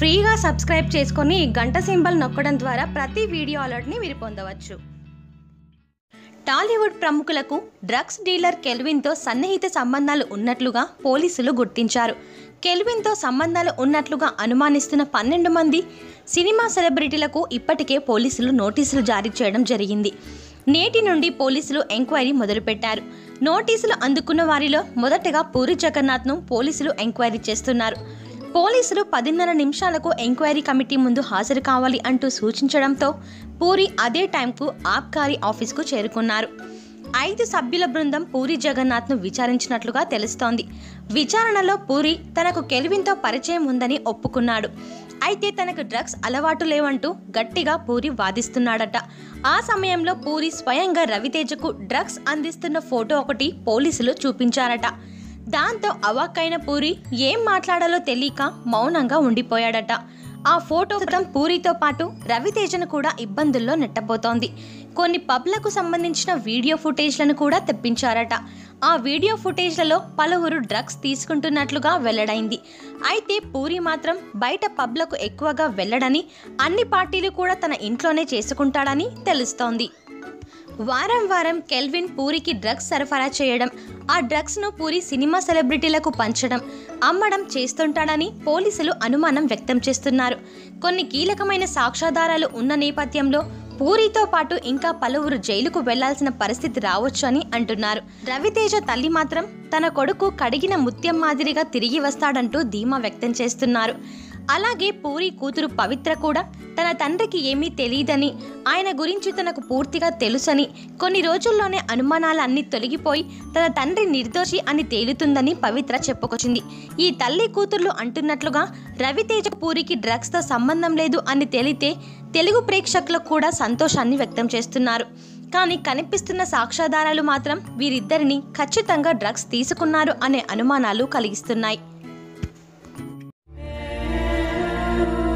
ఫ్రీగా సబ్స్క్రైబ్ చేసుకొని గంట సింబల్ నొక్కడం ద్వారా ప్రతి వీడియో అలర్ట్ని మీరు పొందవచ్చు. టాలీవుడ్ ప్రముఖులకు డ్రగ్స్ డీలర్ కెల్విన్తో సన్నిహిత సంబంధాలు ఉన్నట్లుగా పోలీసులు గుర్తించారు. కెల్విన్తో సంబంధాలు ఉన్నట్లుగా అనుమానిస్తున్న పన్నెండు మంది సినిమా సెలబ్రిటీలకు ఇప్పటికే పోలీసులు నోటీసులు జారీ చేయడం జరిగింది. నేటి నుండి పోలీసులు ఎంక్వైరీ మొదలుపెట్టారు. నోటీసులు అందుకున్న వారిలో మొదటగా పూరి జగన్నాథ్ను పోలీసులు ఎంక్వైరీ చేస్తున్నారు. పోలీసులు పదిన్నర నిమిషాలకు ఎంక్వైరీ కమిటీ ముందు హాజరు కావాలి అంటూ సూచించడంతో పూరి అదే టైంకు ఆబ్కారీ ఆఫీస్కు చేరుకున్నారు. ఐదు సభ్యుల బృందం పూరి జగన్నాథ్ను విచారించినట్లుగా తెలుస్తోంది. విచారణలో పూరి తనకు కెల్విన్తో పరిచయం ఉందని ఒప్పుకున్నాడు. అయితే తనకు డ్రగ్స్ అలవాటు లేవంటూ గట్టిగా పూరి వాదిస్తున్నాడట. ఆ సమయంలో పూరి స్వయంగా రవితేజకు డ్రగ్స్ అందిస్తున్న ఫోటో ఒకటి పోలీసులు చూపించారట. దాంతో అవాక్కైన పూరి ఏం మాట్లాడాలో తెలియక మౌనంగా ఉండిపోయాడట. ఆ ఫోటో క్రితం పూరితో పాటు రవితేజను కూడా ఇబ్బందుల్లో నెట్టబోతోంది. కొన్ని పబ్లకు సంబంధించిన వీడియో ఫుటేజ్లను కూడా తెప్పించారట. ఆ వీడియో ఫుటేజ్లలో పలువురు డ్రగ్స్ తీసుకుంటున్నట్లుగా వెల్లడైంది. అయితే పూరి మాత్రం బయట పబ్లకు ఎక్కువగా వెళ్ళడని అన్ని పార్టీలు కూడా తన ఇంట్లోనే చేసుకుంటాడని తెలుస్తోంది. వారం వారం కెల్విన్ పూరికి డ్రగ్స్ సరఫరా చేయడం ఆ డ్రగ్స్ను పూరి సినిమా సెలబ్రిటీలకు పంచడం అమ్మడం చేస్తుంటాడని పోలీసులు అనుమానం వ్యక్తం చేస్తున్నారు. కొన్ని కీలకమైన సాక్ష్యాధారాలు ఉన్న నేపథ్యంలో పూరితో పాటు ఇంకా పలువురు జైలుకు వెళ్ళాల్సిన పరిస్థితి రావచ్చు అని అంటున్నారు. రవితేజ తల్లి మాత్రం తన కొడుకు కడిగిన ముత్యం మాదిరిగా తిరిగి వస్తాడంటూ ధీమా వ్యక్తం చేస్తున్నారు. అలాగే పూరి కూతురు పవిత్ర కూడా తన తండ్రికి ఏమీ తెలియదని ఆయన గురించి తనకు పూర్తిగా తెలుసని కొన్ని రోజుల్లోనే అనుమానాలన్నీ తొలగిపోయి తన తండ్రి నిర్దోషి అని తేలుతుందని పవిత్ర చెప్పుకొచ్చింది. ఈ తల్లి కూతుర్లు అంటున్నట్లుగా రవితేజ పూరికి డ్రగ్స్తో సంబంధం లేదు అని తేలితే తెలుగు ప్రేక్షకులకు కూడా సంతోషాన్ని వ్యక్తం చేస్తున్నారు. కానీ కనిపిస్తున్న సాక్ష్యాధారాలు మాత్రం వీరిద్దరిని ఖచ్చితంగా డ్రగ్స్ తీసుకున్నారు అనే అనుమానాలు కలిగిస్తున్నాయి.